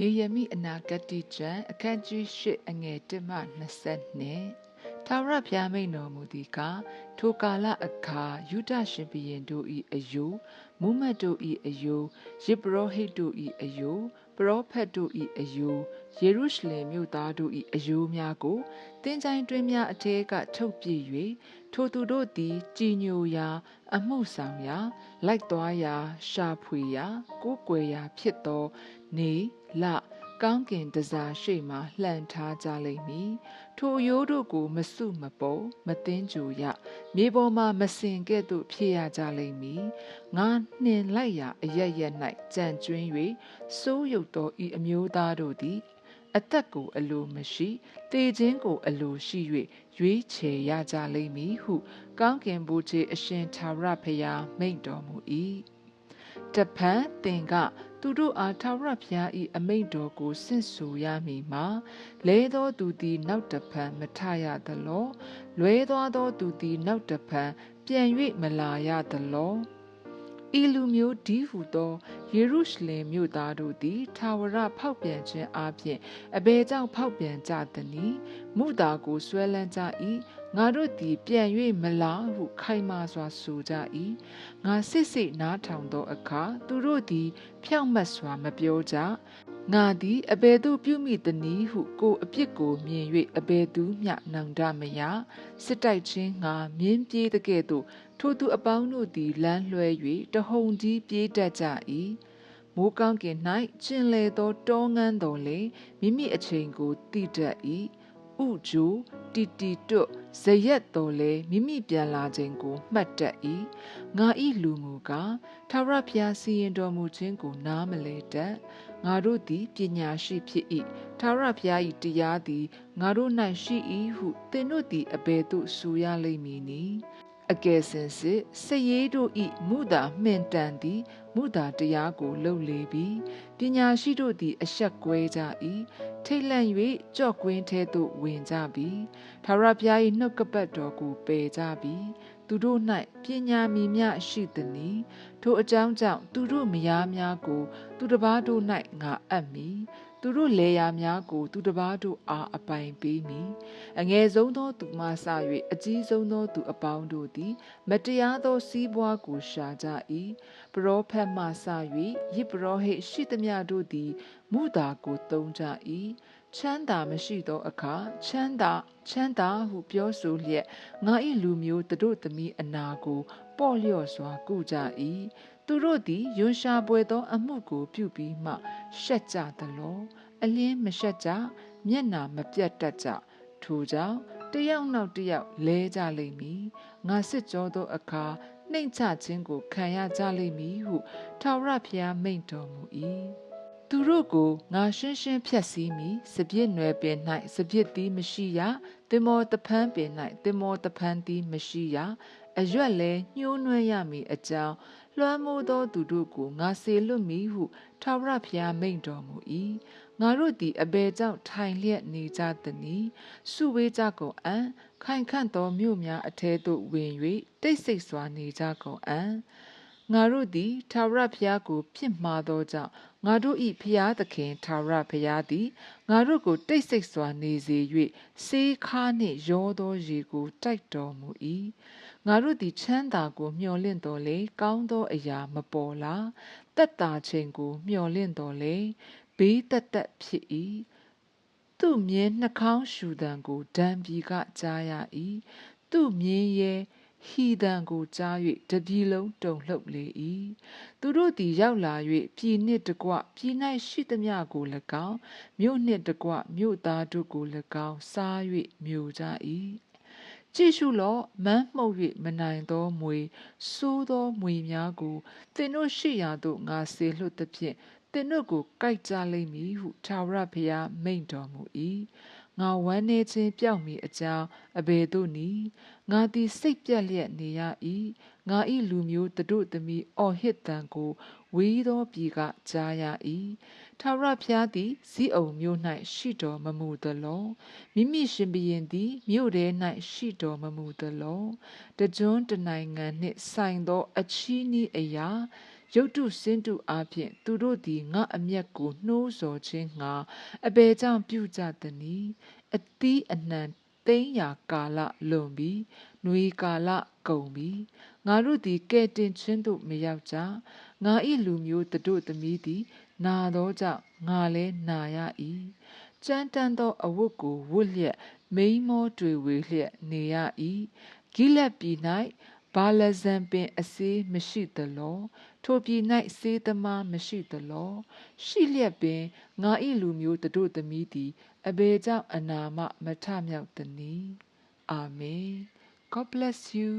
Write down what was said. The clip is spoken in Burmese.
ယေရမိအနာဂတိကျမ်းအခန်းကြီး၈အငယ်1မှ20ထာဝရဘုရားမိန်တော်မူသည်ကားထိုကာလအခါယူဒရှင်ဘုရင်တို့၏အယိုမူမတ်တို့၏အယိုယေဘရဟိတ်တို့၏အယိုပရောဖက်တို့၏အယိုယေရုရှလင်မြို့သားတို့၏အယိုများကိုတင်းချိုင်းတွင်းများအထက်ကထုတ်ပြ၍ထိုသူတို့သည်ကြည်ညိုရာအမှုဆောင်ရာလိုက်သွားရာရှာဖွေရာကိုးကွယ်ရာဖြစ်သောနေ လကောင်းကင်တစားရှိမှလှန်ထားကြလိမ့်မည်ထိုရိုးတို့ကိုမစုမပုံမသိင်းကြူရမြေပေါ်မှာမစင်ကဲ့သို့ဖြစ်ရကြလိမ့်မည်ငါနှင်လိုက်ရာအရရက်၌ကြံကျွင်း၍စိုးရုပ်သောဤအမျိုးသားတို့သည်အသက်ကိုအလိုမရှိတေခြင်းကိုအလိုရှိ၍ရွေးချယ်ရကြလိမ့်မည်ဟု ကောင်းကင်ဘုရားအရှင်သာရဖျားမိန့်တော်မူ၏တဖန်သင်က သူတို့အားထာဝရဘုရား၏အမိန့်တော်ကိုဆင့်ဆိုရမည်မှာလဲသောသူသည်နောက်တဖန်မထရသလောလွဲသွားသောသူသည်နောက်တဖန်ပြန်၍မလာရသလောဤလူမျိုးဒီဟုသောယေရုရှလင်မြို့သားတို့သည်ထာဝရဖောက်ပြန်ခြင်းအပြင်အဘယ်ကြောင့်ဖောက်ပြန်ကြသနည်းမုတာကိုဆွဲလန်းကြ၏ ငါတို့သည်ပြန်၍မလာဟုခိုင်မာစွာဆိုကြ၏ငါစစ်စစ်နားထောင်သောအခါသူတို့သည် ဖြောင့်မတ်စွာမပြောကြငါသည်အဘယ်သို့ပြုမိသနည်းဟုကိုအပြစ်ကိုမြင်၍အဘယ်သူမျှနောင်တမရစစ်တိုက်ခြင်းငါမြင်းပြေးတကဲ့သို့ထိုသူအပေါင်းတို့သည်လမ်းလွှဲ၍တဟုန်ကြီးပြေးတတ်ကြ၏မိုးကောင်းကင်၌ကျင်လေသောတောငန်းတော်လေမိမိအချိန်ကိုတည်တတ်၏ ဥဂျိုတီတီတွတ်ဇရက်တော်လဲမိမိပြန်လာခြင်းကိုမှတ်တတ်၏ငါဤလူမူကားထာဝရဘုရားစီရင်တော်မူခြင်းကိုနားမလဲတတ်ငါတို့သည်ပညာရှိဖြစ်၏ထာဝရဘုရား၏တရားသည်ငါတို့၌ရှိ၏ဟုသင်တို့သည်အဘယ်သို့ဆိုရလိမ့်မည်နည်း အကယ်စင်စစ်စရေးတို့ဤမုသာမှင်တန်သည်မုသာတရားကိုလှုပ်လေပြီးပညာရှိတို့သည် အဆက်ကွဲကြ၏ထိတ်လန့်၍ကြော့ကွင်းထဲသို့ဝင်ကြပြီထာဝရဘုရား၏နှုတ်ကပတ်တော်ကိုပယ်ကြပြီ သူတို့၌ပညာမီမျှရှိသည်။ထိုအကြောင်းကြောင့်သူတို့မယားများကို သူတစ်ပါးတို့၌ငါအပ်မည်သူတို့လေယာများကို သူတစ်ပါးတို့အားအပိုင်ပေးမည်အငယ်ဆုံးသောသူမှစ၍အကြီးဆုံးသောသူအပေါင်းတို့သည် မတရားသောစီးပွားကိုရှာကြ၏ပရောဖက်မှစ၍ယစ်ပရောဟိတ်ရှိသမျှတို့သည်မုသာကိုသုံးကြ၏ ချမ်းသာမရှိသောအခါချမ်းသာချမ်းသာဟုပြောဆိုလျက်ငါ၏လူမျိုးတို့သမီးအနာကို ပေါ့လျော့စွာကုကြ၏သူတို့သည်ယွန်ရှာပွဲသော အမှုကို ပြုပြီးမှ ရှက်ကြသလောအလင်းမရှက်ကြမျက်နာမပြတ်တတ်ကြထိုကြောင့်တယောက်နောက်တယောက်လဲကြလိမ့်မည်ငါစစ်ကြောသောအခါနှိမ်ချခြင်းကိုခံရကြလိမ့်မည်ဟုထာဝရဘုရားမိန့်တော်မူ၏ သူတို့ကိုငါရှင်းရှင်းဖြတ်စည်းမိစပြစ်နွယ်ပင်၌စပြစ်သီးမရှိရတင်မောတဖန်းပင်၌တင်မောတဖန်းသီးမရှိရအရွက်လဲညှိုးနှွမ်းရမည်အကြောင်းလွှမ်းမိုးသောသူတို့ကိုငါစေလွတ်မည်ဟုထာဝရဘုရားမိန့်တော်မူ၏ငါတို့သည်အဘယ်ကြောင့်ထိုင်လျက်နေကြသနည်းစုဝေးကြကုန်အံ့ခိုင်ခန့်သောမြို့များအထဲသို့ဝင်၍တိတ်ဆိတ်စွာနေကြကုန်အံ့ ငါတို့သည်ထာဝရဘုရားကို ပြစ်မှားသောကြောင့်ငါတို့၏ဘုရားသခင်ထာဝရဘုရားသည်ငါတို့ကိုတိတ်ဆိတ်စွာနေစေ၍စေးခါနှင့်ရောသောရေကိုတိုက်တော်မူ၏ငါတို့သည်ချမ်းသာကိုမျှော်လင့်တော်လေကောင်းသောအရာမပေါ်လာတက်တာချိန်ကိုမျှော်လင့်တော်လေဘေးတက်တက်ဖြစ်၏သူ့မြင်းနှာခေါင်းရှူတံကိုဒံပြီကကြားရ၏သူ့မြင်းရဲ့ ဟီတံကိုကြား၍တပြီလုံးတုန်လှုပ်လေ၏သူတို့သည်ရောက်လာ၍ပြည်နှင့်တကွပြည်၌ရှိသမျှကို၎င်းမြို့နှင့်တကွမြို့သားတို့ကို၎င်းစား၍မြို့ကြ၏ကြည့်ရှုလော့မန်းမှုတ်၍မနိုင်သောမွေစိုးသောမွေများကိုသင်တို့ရှိရာသို့ငါစေလွှတ်သဖြင့်သင်တို့ကိုကြိုက်ကြလိမ့်မည်ဟုထာဝရဘုရားမိန့်တော်မူ၏ ငါဝမ်းနေခြင်းပြောက်မည်အကြောင်းအဘယ်သို့နည်းငါသည်စိတ်ပြက်လျက်နေရ၏ငါ၏လူမျိုးတို့သမီးအော်ဟစ်တံကိုဝေးသောပြည်ကကြားရ၏ထာဝရဘုရားသည်ဇိအုံမြို့၌ရှိတော်မမူသလောမိမိရှင်ဘရင်သည်မြို့ထဲ၌ရှိတော်မမူသလောတကြွတနိုင်ငံနှင့်ဆိုင်သောအချီးနှီးအရာ ရုတ်တုစင်းတုအားဖြင့်သူတို့သည်ငါအမျက်ကိုနှိုးဆော်ခြင်းငှာအဘယ်ကြောင့်ပြုကြသနည်းအသီးအနှံသိမ်းရာကာလလွန်ပြီနှွေကာလကုန်ပြီငါတို့သည်ကဲ့တင်ခြင်းသို့မရောက်ကြငါ၏လူမျိုးတို့သမီးသည် နာသောကြောင့်ငါလည်းနာရ၏ကြမ်းတမ်းသောအဝတ်ကိုဝတ်လျက်မိန်မောတွေဝေလျက်နေရ၏ဂိလက်ပြည်၌ ဘာလဇံပင်အစေးမရှိသလောထိုပြည်၌စေးသမားမရှိသလော ရှိလျက်ပင်ငါ၏လူမျိုးတို့သမီးသည်အဘယ်ကြောင့်အနာမမထမြောက်သနည်းအာမင် God bless you